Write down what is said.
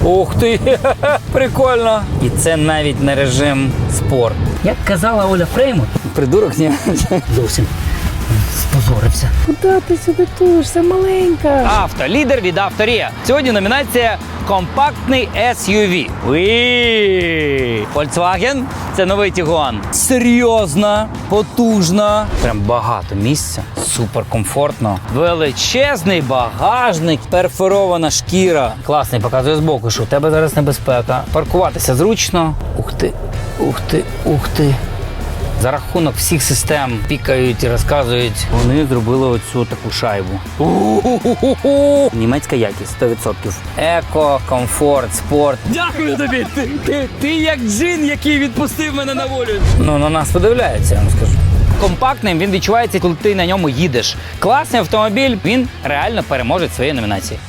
Ух ти! Прикольно! І це навіть не режим спорт. Як казала Оля Фреймут, придурок ні. Зовсім спозорився. Куди ти сюди тушся, маленька? Авто, лідер від авторія. Сьогодні номінація компактний SUV. Уі! Volkswagen – це новий Tiguan. Серйозна, потужна. Прям багато місця. Супер комфортно. Величезний багажник, перфорована шкіра. Класний, показує збоку, що у тебе зараз небезпека. Паркуватися зручно. Ух ти, ух ти, ух ти. За рахунок всіх систем пікають і розказують. Вони зробили оцю таку шайбу. Німецька якість 100%. Еко, комфорт, спорт. Дякую тобі. Ти, ти, ти як джин, який відпустив мене на волю. Ну на нас подивляється, я вам скажу. Компактним він відчувається, коли ти на ньому їдеш. Класний автомобіль, він реально переможе своєї номінації.